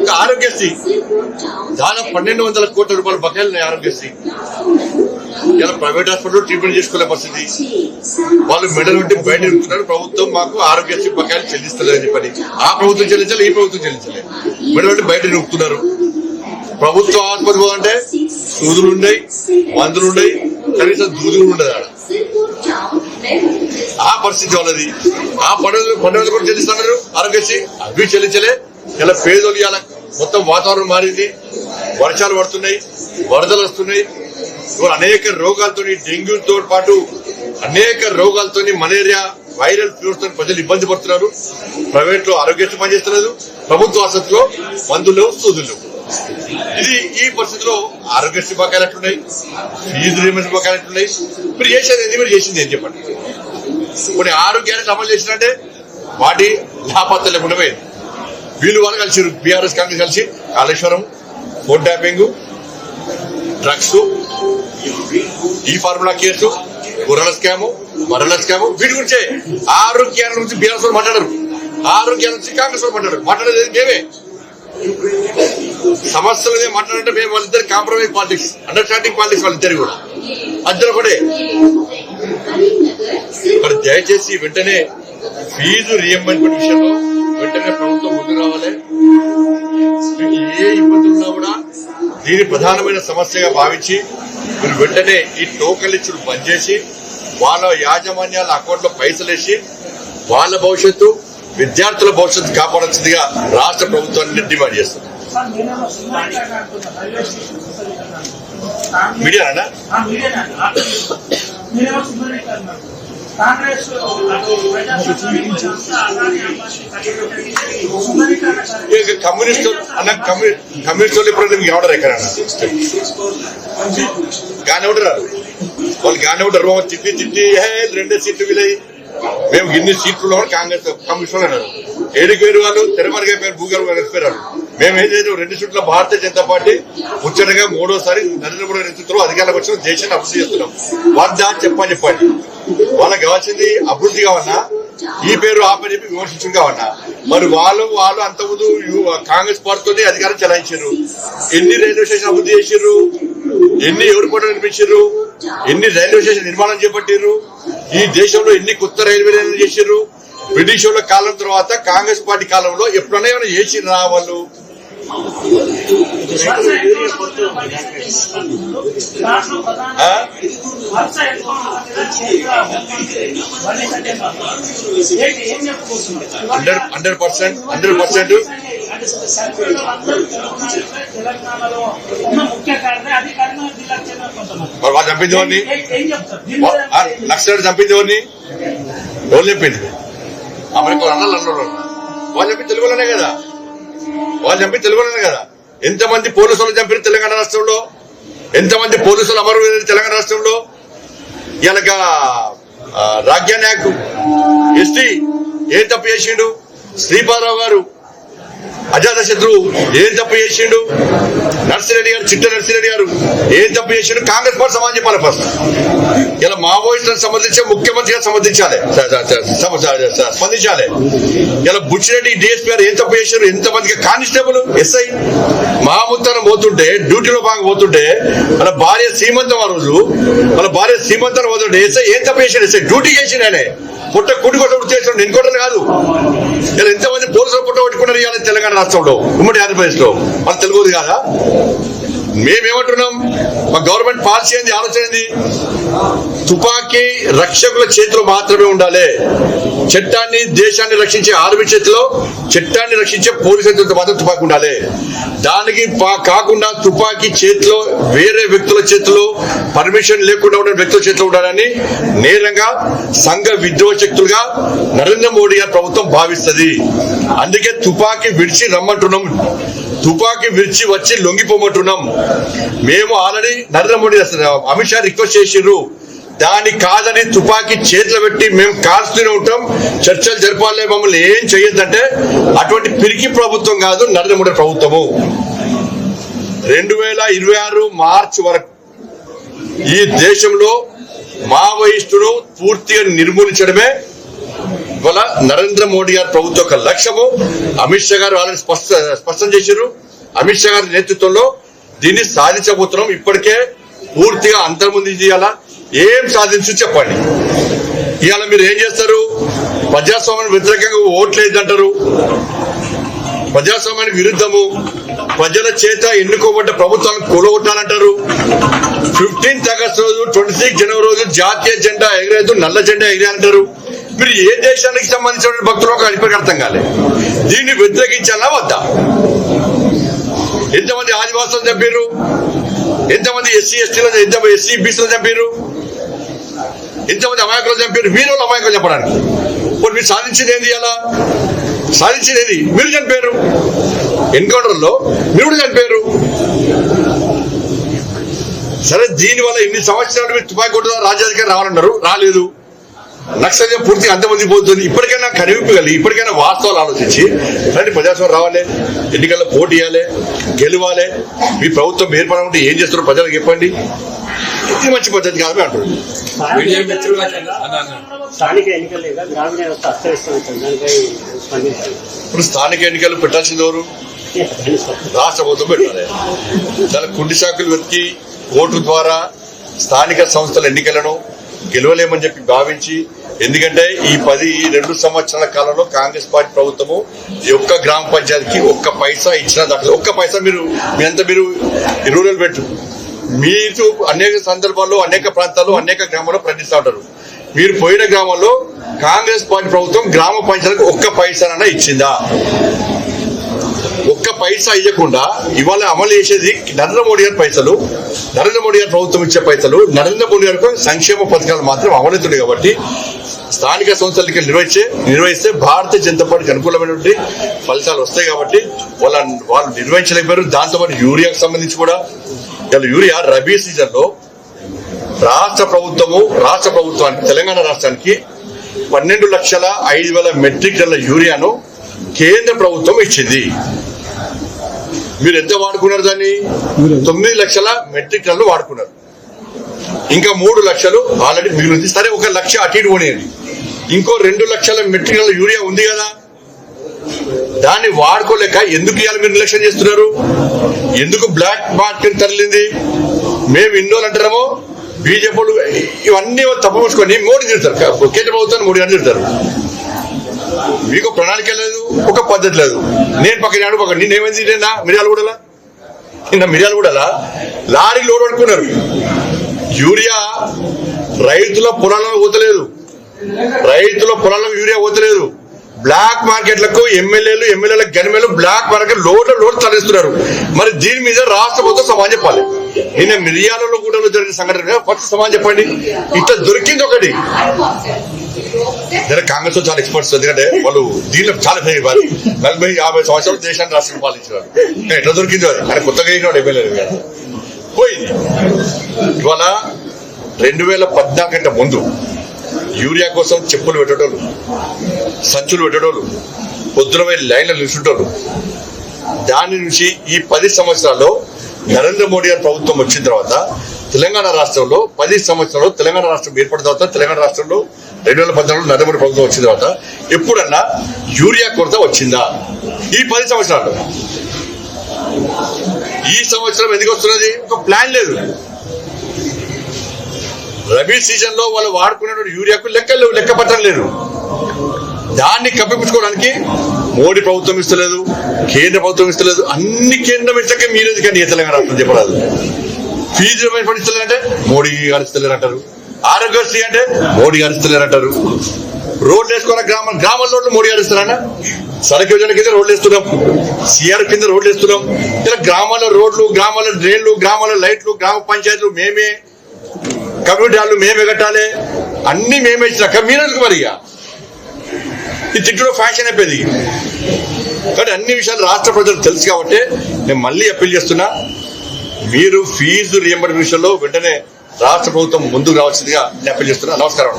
ఇంకా ఆరోగ్యశ్రీ. దాదాపు పన్నెండు వందల కోట్ల రూపాయల బకాయిలు ఉన్నాయి ఆరోగ్యశ్రీ. ఇలా ప్రైవేట్ హాస్పిటల్ ట్రీట్మెంట్ చేసుకోలే పరిస్థితి. వాళ్ళు మెడల్ ఉంటే బయట ఇరుకుతున్నారు ప్రభుత్వం మాకు ఆరోగ్యశ్రీ బకాయిలు చెల్లిస్తలేదని చెప్పని. ఆ ప్రభుత్వం చెల్లించాలి ఈ ప్రభుత్వం చెల్లించలే. మెడల్ ఉంటే బయట ఇరుకుతున్నారు ప్రభుత్వ ఆసుపత్రి అంటే సూదులు ఉన్నాయి మందులు ఉన్నాయి కనీసం దూదులు ఉండదు ఆడ. ఆ పరిస్థితి వాళ్ళది. ఆ పండుగలు పండుగలు కూడా చెల్లిస్తున్నారు. ఆరోగ్యశ్రీ అవి చెల్లించలే. ఇలా పేదలు ఇవాళ మొత్తం వాతావరణం మారింది. వర్షాలు పడుతున్నాయి వరదలు వస్తున్నాయి. అనేక రోగాలతో డెంగ్యూతో పాటు అనేక రోగాలతో మలేరియా వైరల్ ఫీవర్స్తో ప్రజలు ఇబ్బంది పడుతున్నారు. ప్రైవేట్లో ఆరోగ్యశ్రీ పనిచేస్తున్నారు. ప్రభుత్వ ఆసుపత్రిలో మందులు లేవు, సూదులు లేవు. ఇది ఈ పరిస్థితిలో ఆరోగ్యశ్రీ బకాయిలు ఎట్లున్నాయి? ఫీజు రీమెంట్ బకాయిలు ఎట్లున్నాయి? మీరు చేసేది ఏంది? మీరు చేసింది ఏం చెప్పండి? కొన్ని ఆరోగ్యానికి అమలు చేసినట్టే వాటి లాభార్థం లేకుండా పోయింది. వీళ్ళు వాళ్ళు కలిసి బీఆర్ఎస్ కాంగ్రెస్ కలిసి కాళేశ్వరం ఫోన్ ట్యాపింగ్ డ్రగ్స్ ఈ ఫార్ములా కేసు గుర్రల స్కాము మరల స్కాము వీటి గురించే ఆరోగ్యాల గురించి బీఆర్ఎస్ వాళ్ళు మాట్లాడరు. ఆరోగ్యాల నుంచి కాంగ్రెస్ వాళ్ళు మాట్లాడరు. మాట్లాడేది మేమే. సమస్యలు మీద మాట్లాడంటే మేము వాళ్ళిద్దరు కాంప్రమైజ్ పాలిటిక్స్ అండర్స్టాండింగ్ పాలిటిక్స్ వాళ్ళిద్దరు కూడా. అద్దరు కూడా మరి దయచేసి వెంటనే ఫీజు రియంబర్స్మెంట్ విషయంలో వెంటనే ప్రభుత్వం రావాలి. ఏ ఇబ్బందులు ఉన్నా కూడా దీని ప్రధానమైన సమస్యగా భావించి మీరు వెంటనే ఈ టోకన్లు ఇచ్చుడు బంద్ చేసి వాళ్ళ యాజమాన్యాల అకౌంట్లో పైసలు వేసి వాళ్ళ భవిష్యత్తు విద్యార్థుల భవిష్యత్తు కాపాడాల్సిందిగా రాష్ట్ర ప్రభుత్వాన్ని డిమాండ్ చేస్తుంది మీడియానా? కాంగ్రెస్ కమ్యూనిస్ట్ అన్న కమ్యూనిస్ట్ వాళ్ళు ఎప్పుడైనా మీకు ఎవడరు ఎక్కడ గానే ఉంటారు వాళ్ళు గానే ఉంటారు తిట్టి తిట్టి రెండే సీట్లు వీలయ్యి. మేము ఇన్ని సీట్లు కాంగ్రెస్ కమ్యూనిస్ట్ వాళ్ళు అన్నారు. ఏడుకు వేరు వాళ్ళు తెరమరుగైపోయారు భూగర్భ కలిసిపోయారు మేము ఏం చేసాం రెండు సీట్ల భారతీయ జనతా పార్టీ ముచ్చటగా మూడోసారి నరేంద్ర మోడీ నేతృత్వంలో అధికారంలోకి వచ్చిన దేశాన్ని అభివృద్ధి చేస్తున్నాం. వద్దా చెప్పని చెప్పండి. వాళ్ళకి కావాల్సింది అభివృద్ధి కావన్నా ఈ పేరు ఆ పేరు చెప్పి విమర్శించడం కావన్నా మరి వాళ్ళు వాళ్ళు అంతకుముందు కాంగ్రెస్ పార్టీతోనే అధికారం చెలాయించారు. ఎన్ని రైల్వే స్టేషన్ అభివృద్ధి చేశారు ఎన్ని ఎవరు నిర్మించారు ఎన్ని రైల్వే స్టేషన్ నిర్మాణం చేపట్టారు ఈ దేశంలో ఎన్ని కొత్త రైల్వే లైన్లు చేశారు బ్రిటిష్ వాళ్ళ కాలం తర్వాత కాంగ్రెస్ పార్టీ కాలంలో ఎప్పుడైనా ఏమైనా చేసిరా వాళ్ళు? Hundred hundred percent hundred percent. వాళ్ళు చంపింది వాడిని నక్సలైట్ చంపింది వాడిని ఎవరు చెప్పింది? అమెరికా అన్నారు అన్నారు. వాళ్ళు తెలుగులోనే కదా. వాళ్ళు చంపి తెలుగులోనే కదా. ఎంతమంది పోలీసులు చంపిన తెలంగాణ రాష్ట్రంలో? ఎంతమంది పోలీసులు అమరు తెలంగాణ రాష్ట్రంలో? ఇలాగ రాజ్య ఎస్టీ ఏం తప్పు చేసిండు? శ్రీపాదరావు గారు అజాత శత్రు ఏం తప్పు చేసిండు? నర్సిరెడ్డి గారు చిట్ట నర్సిరెడ్డి గారు ఏం తప్పు చేసిండు? కాంగ్రెస్ పార్టీ సమాజం చెప్పాలి ఫస్ట్ ఇలా మావోయిస్టులకు సంబంధించి ముఖ్యమంత్రిగా సంబంధించాలి. స్పందించాలి. ఇలా బుచ్చిరెడ్డి డిఎస్పీ గారు ఏం తప్పు చేశారు ఎంతమందికి కానిస్టేబుల్? ఎస్ఐ మాముత్తనం పోతుంటే డ్యూటీలో బాగా పోతుంటే మన భార్య సీమంతం ఆ రోజు మన భార్య సీమంతం పోతుంటే ఎస్ఐ ఏం తప్పు చేశాడు ఎస్ఐ డ్యూటీ చేసిండు పుట్ట కుడి కొట్ట చేసిన నేను కొట్టను కాదు. ఇలా ఎంతమంది పోలీసులు పుట్ట కొట్టుకున్నారు ఇవాళ తెలంగాణ రాష్ట్రంలో? ఉమ్మడి ఆంధ్రప్రదేశ్లో మన తెలుగుది కాదా? మేమేమంటున్నాం? మా గవర్నమెంట్ పాలసీ ఏంది? ఆలోచన ఏంది? తుపాకీ రక్షకుల చేతిలో మాత్రమే ఉండాలి. చట్టాన్ని దేశాన్ని రక్షించే ఆర్మీ చేతిలో చట్టాన్ని రక్షించే పోలీసు చేతులతో మాత్రం తుపాకీ ఉండాలి. దానికి పా- కాకుండా తుపాకీ చేతిలో వేరే వ్యక్తుల చేతిలో పర్మిషన్ లేకుండా ఉన్న వ్యక్తుల చేతిలో ఉండాలని నేరంగా సంఘ విద్రోహ శక్తులుగా నరేంద్ర మోడీ గారి ప్రభుత్వం భావిస్తుంది. అందుకే తుపాకీ విడిచి రమ్మంటున్నాం. తుపాకీ విరిచి వచ్చి లొంగిపోమంటున్నాం. మేము ఆల్రెడీ నరేంద్ర మోడీ అసలు అమిత్ షా రిక్వెస్ట్ చేసిర్రు దాని కాదని తుపాకీ చేతిలో పెట్టి మేము కాల్స్తూనే ఉంటాం. చర్చలు జరపాలి మమ్మల్ని ఏం చేయొద్దంటే అటువంటి పిరికి ప్రభుత్వం కాదు నరేంద్ర మోడీ ప్రభుత్వము. రెండు వేల ఇరవై ఆరు మార్చి వరకు ఈ దేశంలో మావోయిస్టును పూర్తిగా నిర్మూలించడమే ఇవాళ నరేంద్ర మోడీ గారి ప్రభుత్వం యొక్క లక్ష్యము అమిత్ షా గారు ఆల్రెడీ స్పష్ట స్పష్టం చేశారు. అమిత్ షా గారి నేతృత్వంలో దీన్ని సాధించబోతున్నాం. ఇప్పటికే పూర్తిగా అంతర్ముందు చేయాలా ఏం సాధించు చెప్పండి. ఇవాళ మీరు ఏం చేస్తారు? ప్రజాస్వామ్యానికి వ్యతిరేకంగా ఓట్లేదంటారు. ప్రజాస్వామ్యానికి విరుద్ధము. ప్రజల చేత ఎన్నుకోబడ్డ ప్రభుత్వాలను కూలగొట్టాలంటారు. ఫిఫ్టీన్త్ ఆగస్ట్ రోజు ట్వంటీ సిక్స్ జనవరి రోజు జాతీయ జెండా ఎగరేదు నల్ల జెండా ఎగరేయాలంటారు. మీరు ఏ దేశానికి సంబంధించిన భక్తులు ఒక ఇప్పటికి అర్థం కాలే దీన్ని వ్యతిరేకించాలా వద్దా? ఎంతమంది ఆదివాసులు చంపారు ఎంతమంది ఎస్సీ ఎస్టీలో ఎంతమంది ఎస్సీ బీసీలో చంపారు ఎంతమంది అమాయకులు చంపారు మీరు అమాయకులు చెప్పడానికి. ఇప్పుడు మీరు సాధించింది ఏంది అలా సాధించింది ఏది? మీరు చనిపోయారు ఎన్కౌంటర్లో మీరు కూడా చనిపోయారు సరే దీని వల్ల ఎన్ని సంవత్సరాలు మీరు తుపాయి కొట్టుదా రాజ్యాధికారి రావాలన్నారు? రాలేదు. నక్సల్యం పూర్తిగా అంతమంది పోతుంది. ఇప్పటికైనా కనివిప్పు కలిగి ఇప్పటికైనా వాస్తవాలు ఆలోచించి రండి ప్రజాస్వామ్యం రావాలి ఎన్నికల్లో పోటీ చేయాలి గెలవాలి. మీ ప్రభుత్వం ఏర్పడాలంటే ఏం చేస్తారో ప్రజలకు చెప్పండి. ఇది మంచి పద్ధతి కాదని స్పందించాలి ఇప్పుడు స్థానిక ఎన్నికలు పెట్టాల్సింది ఎవరు? రాష్ట్ర ప్రభుత్వం పెట్టాలి. చాలా కుండి శాఖలు వెతికి ఓటు ద్వారా స్థానిక సంస్థల ఎన్నికలను గెలవలేమని చెప్పి భావించి ఎందుకంటే ఈ పది ఈ రెండు సంవత్సరాల కాలంలో కాంగ్రెస్ పార్టీ ప్రభుత్వము ఈ ఒక్క గ్రామ పంచాయతీకి ఒక్క పైసా ఇచ్చిన దాంట్లో ఒక్క పైసా మీరు మీ అంతా మీరు రూరల్ పెట్టు. మీరు అనేక సందర్భాల్లో అనేక ప్రాంతాల్లో అనేక గ్రామాల్లో ప్రకటిస్తూ ఉంటారు. మీరు పోయిన గ్రామంలో కాంగ్రెస్ పార్టీ ప్రభుత్వం గ్రామ పంచాయతీకి ఒక్క పైసానన్నా ఇచ్చిందా? ఒక్క పైసా ఇవ్వకుండా ఇవాళ అమలు చేసేది నరేంద్ర మోడీ గారి పైసలు నరేంద్ర మోడీ గారి ప్రభుత్వం ఇచ్చే పైసలు నరేంద్ర మోడీ గారికి సంక్షేమ పథకాలు మాత్రం అమలుతున్నాయి కాబట్టి స్థానిక సంస్థలకి నిర్వహించే నిర్వహిస్తే భారతీయ జనతా పార్టీకి అనుకూలమైనటువంటి ఫలితాలు వస్తాయి కాబట్టి వాళ్ళ వాళ్ళు నిర్వహించలేకపోయారు. దాంతో పాటు యూరియాకు సంబంధించి కూడా ఇవాళ యూరియా రబీ సీజన్లో రాష్ట్ర ప్రభుత్వము రాష్ట్ర ప్రభుత్వానికి తెలంగాణ రాష్ట్రానికి పన్నెండు లక్షల ఐదు వేల మెట్రిక్ టన్నుల యూరియాను కేంద్ర ప్రభుత్వం ఇచ్చింది. మీరు ఎంత వాడుకున్నారు దాన్ని? తొమ్మిది లక్షల మెట్రిక్ టన్నులు వాడుకున్నారు. ఇంకా మూడు లక్షలు ఆల్రెడీ మిగిలింది. సరే ఒక లక్ష అటు ఇటు పోనీయండి. ఇంకో రెండు లక్షల మెట్రిక్ టన్ల యూరియా ఉంది కదా. దాన్ని వాడుకోలేక ఎందుకు ఇవాళ మీరు నిర్లక్ష్యం చేస్తున్నారు? ఎందుకు బ్లాక్ మార్కెట్ తరలింది? మేము ఇన్నోలు అంటారేమో బీజేపీ ఇవన్నీ తప్పమూసుకొని మోడీ తిడతారు. కేంద్ర ప్రభుత్వాన్ని మోడీ అని తిడతారు. మీకు ప్రణాళిక లేదు ఒక పద్ధతి లేదు. నేను పక్కన ఆడు పక్కన నేను ఏమైంది నిన్న మిరియాలు కూడా నిన్న మిరియాలు కూడా లారీ లోడ్ పడుకున్నారు యూరియా రైతుల పొలాలను పోతలేదు. రైతుల పొలాలకు యూరియా ఊతలేదు బ్లాక్ మార్కెట్లకు ఎమ్మెల్యేలు ఎమ్మెల్యేల గనిమేలు బ్లాక్ మార్కెట్ లోడ్ల లోడ్ తరలిస్తున్నారు. మరి దీని మీద రాష్ట్ర ప్రభుత్వం సమాజం చెప్పాలి. నిన్న మిరియాలలో కూడా జరిగిన సంఘటన ఫస్ట్ సమాజం చెప్పండి. ఇట్లా దొరికింది ఒకటి. కాంగ్రెస్లో చాలా ఎక్స్పర్ట్స్ ఎందుకంటే వాళ్ళు దీనిలో చాలా ఫెయిల్ వాళ్ళు. నలభై యాభై సంవత్సరాలు దేశాన్ని రాష్ట్రం పాలించారు ఎట్లా దొరికింది అది ఆయన కొత్తగా వేసినాడు ఎమ్మెల్యే పోయింది. ఇవాళ రెండు వేల పద్నాలుగు కంటే ముందు యూరియా కోసం చెప్పులు పెట్టేటోళ్ళు సంచులు పెట్టేటోళ్ళు పొద్దున పోయి లైన్లో నిలుచుంటోళ్ళు. దాని నుంచి ఈ పది సంవత్సరాల్లో నరేంద్ర మోడీ గారి ప్రభుత్వం వచ్చిన తర్వాత తెలంగాణ రాష్ట్రంలో పది సంవత్సరాలు తెలంగాణ రాష్ట్రం ఏర్పడిన తర్వాత తెలంగాణ రాష్ట్రంలో రెండు వేల పద్నాలుగులో నరేంద్ర మోడీ ప్రభుత్వం వచ్చిన తర్వాత ఎప్పుడన్నా యూరియా కొరత వచ్చిందా? ఈ పది సంవత్సరాలు. ఈ సంవత్సరం ఎందుకు వస్తున్నది? ఒక ప్లాన్ లేదు. రబీ సీజన్లో వాళ్ళు వాడుకునేటువంటి యూరియాకు లెక్క లేవు లెక్క పట్టడం లేదు. దాన్ని కప్పిపుచ్చుకోవడానికి మోడీ ప్రభుత్వం ఇస్తలేదు కేంద్ర ప్రభుత్వం ఇస్తలేదు అన్ని కేంద్రం ఇచ్చకే మీరు ఎందుకండి ఏ తెలంగాణ చెప్పరాదు. ఫీజు రిమైండ్ మోడీ గారు ఇస్తలేరు అంటారు ఆరోగ్యశ్రీ అంటే మోడీ గారు అంటారు రోడ్లు వేసుకున్న గ్రామం గ్రామాల రోడ్లు మోడీ గారు ఇస్తారన్న సడక్ యోజన కింద రోడ్లు వేస్తున్నాం. సిఆర్ కింద రోడ్లు వేస్తున్నాం. ఇలా గ్రామాల రోడ్లు గ్రామాల డ్రైన్లు గ్రామాల లైట్లు గ్రామ పంచాయతీలు మేమే కమ్యూనిటీ హాళ్ళు మేమే కట్టాలి. అన్ని మేమే ఇచ్చినాక మీరెందుకు మరి ఇక? ఈ తిట్టులో ఫ్యాషన్ అయిపోయింది కానీ అన్ని విషయాలు రాష్ట్ర ప్రజలు తెలుసు కాబట్టి నేను మళ్ళీ అప్పీల్ చేస్తున్నా. మీరు ఫీజు రియంబర్స్ విషయంలో వెంటనే రాష్ట్ర ప్రభుత్వం ముందుకు రావాల్సిందిగా నేను అప్పీల్ చేస్తున్నా. నమస్కారం